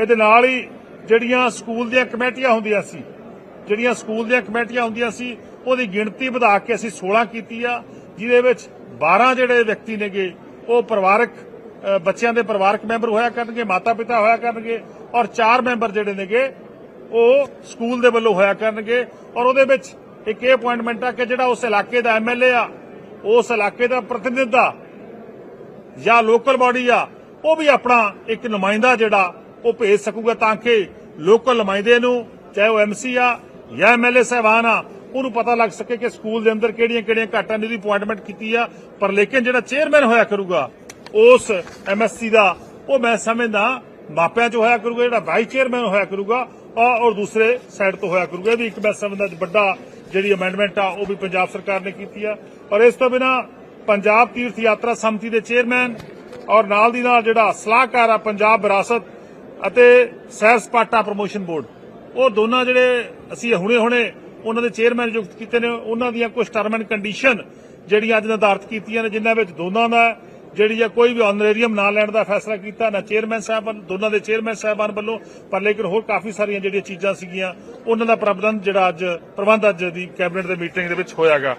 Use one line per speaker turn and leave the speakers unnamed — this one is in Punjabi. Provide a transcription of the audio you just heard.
ਇਹਦੇ ਨਾਲ ਹੀ ਜਿਹੜੀਆਂ ਸਕੂਲ ਦੀਆਂ ਕਮੇਟੀਆਂ ਹੁੰਦੀਆਂ ਸੀ, ਜਿਹੜੀਆਂ ਸਕੂਲ ਦੀਆਂ ਕਮੇਟੀਆਂ ਹੁੰਦੀਆਂ ਸੀ, ਉਹਦੀ ਗਿਣਤੀ ਵਧਾ ਕੇ ਅਸੀਂ 16 ਕੀਤੀ ਆ, ਜਿਹਦੇ ਵਿੱਚ 12 ਜਿਹੜੇ ਵਿਅਕਤੀ ਨੇਗੇ, ਉਹ ਪਰਿਵਾਰਕ ਬੱਚਿਆਂ ਦੇ ਪਰਿਵਾਰਕ ਮੈਂਬਰ ਹੋਇਆ ਕਰਨਗੇ ਮਾਤਾ ਪਿਤਾ ਹੋਇਆ ਕਰਨਗੇ, ਔਰ 4 ਮੈਂਬਰ ਜਿਹੜੇ ਨੇਗੇ, ਉਹ ਸਕੂਲ ਦੇ ਵੱਲੋਂ ਹੋਇਆ ਕਰਨਗੇ, ਔਰ ਉਹਦੇ ਵਿੱਚ ਇੱਕ ਇਹ ਅਪਾਇੰਟਮੈਂਟ ਆ ਕਿ ਜਿਹੜਾ ਉਸ ਇਲਾਕੇ ਦਾ ਐਮਐਲਏ ਆ, ਉਸ ਇਲਾਕੇ ਦਾ ਪ੍ਰਤੀਨਿਧ ਆ, ਜਾਂ ਲੋਕਲ ਬਾਡੀ ਆ, ਉਹ ਵੀ ਆਪਣਾ ਇੱਕ ਨੁਮਾਇੰਦਾ ਜਿਹੜਾ ਉਹ ਭੇਜ ਸਕੂਗਾ ਤਾਂ ਕਿ ਲੋਕਲ ਨੁਮਾਇੰਦੇ ਨੂੰ, ਚਾਹੇ ਉਹ ਐਮਸੀ ਆ ਜਾਂ ਐਮਐਲਏ ਸਾਹਿਬਾਨ ਆ, ਉਹਨੂੰ ਪਤਾ ਲੱਗ ਸਕੇ ਕਿ ਸਕੂਲ ਦੇ ਅੰਦਰ ਕਿਹੜੀਆਂ ਕਿਹੜੀਆਂ ਘਾਟਾਂ ਦੀ ਅਪਾਇੰਟਮੈਂਟ ਕੀਤੀ ਆ। ਪਰ ਲੇਕਿਨ ਜਿਹੜਾ ਚੇਅਰਮੈਨ ਹੋਇਆ ਕਰੂਗਾ, ਉਸ ਐਮਐਸਸੀ ਦਾ, ਉਹ ਮੈਂ ਸਮਝਦਾ ਮਾਪਿਆਂ ਚ ਹੋਇਆ ਕਰੂਗਾ, ਜਿਹੜਾ ਵਾਈਸ ਚੇਅਰਮੈਨ ਹੋਇਆ ਕਰੂਗਾ ਔਰ ਔਰ ਦੂਸਰੇ ਸਾਈਡ ਤੋਂ ਹੋਇਆ ਕਰੂਗਾ। ਇਹ ਵੀ ਇੱਕ ਮੈਂ ਸਮਝਦਾ ਵੱਡਾ ਜਿਹੜੀ ਅਮੈਂਡਮੈਂਟ ਆ, ਉਹ ਵੀ ਪੰਜਾਬ ਸਰਕਾਰ ਨੇ ਕੀਤੀ ਆ। ਔਰ ਇਸ ਤੋਂ ਬਿਨਾ ਪੰਜਾਬ ਤੀਰਥ ਯਾਤਰਾ ਸਮਿਤੀ ਦੇ ਚੇਅਰਮੈਨ ਔਰ ਨਾਲ ਦੀ ਨਾਲ ਜਿਹੜਾ ਸਲਾਹਕਾਰ ਆ, ਪੰਜਾਬ ਵਿਰਾਸਤ ਅਤੇ ਸੈਰ ਸਪਾਟਾ ਪ੍ਰੋਮੋਸ਼ਨ ਬੋਰਡ। ਉਹ ਦੋਨਾਂ ਜਿਹੜੇ ਅਸੀਂ ਹੁਣੇ ਹੁਣੇ ਉਹਨਾਂ ਦੇ ਚੇਅਰਮੈਨ ਨਿਯੁਕਤ ਕੀਤੇ ਨੇ, ਉਹਨਾਂ ਦੀਆਂ ਕੁਝ ਟਰਮ ਐਂਡ ਕੰਡੀਸ਼ਨ ਜਿਹੜੀਆਂ ਅੱਜ ਨਿਰਧਾਰਤ ਕੀਤੀਆਂ ਨੇ, ਜਿਨ੍ਹਾਂ ਵਿੱਚ ਦੋਨਾਂ ਦਾ ਜਿਹੜੀ ਆ ਕੋਈ ਵੀ ਆਨਰੇਰੀਅਮ ਨਾ ਲੈਣ ਦਾ ਫੈਸਲਾ ਕੀਤਾ, ਨਾ ਚੇਅਰਮੈਨ ਸਾਹਿਬ ਦੋਨਾਂ ਦੇ ਚੇਅਰਮੈਨ ਸਾਹਿਬਾਨ ਵੱਲੋਂ, ਪਰ ਲੇਕਿਨ ਹੋਰ ਕਾਫੀ ਸਾਰੀਆਂ ਜਿਹੜੀਆਂ ਚੀਜ਼ਾਂ ਸੀਗੀਆਂ, ਉਹਨਾਂ ਦਾ ਪ੍ਰਬੰਧ ਜਿਹੜਾ ਅੱਜ, ਪ੍ਰਬੰਧ ਅੱਜ ਦੀ ਕੈਬਨਿਟ ਦੇ ਮੀਟਿੰਗ ਦੇ ਵਿੱਚ ਹੋਇਆਗਾ।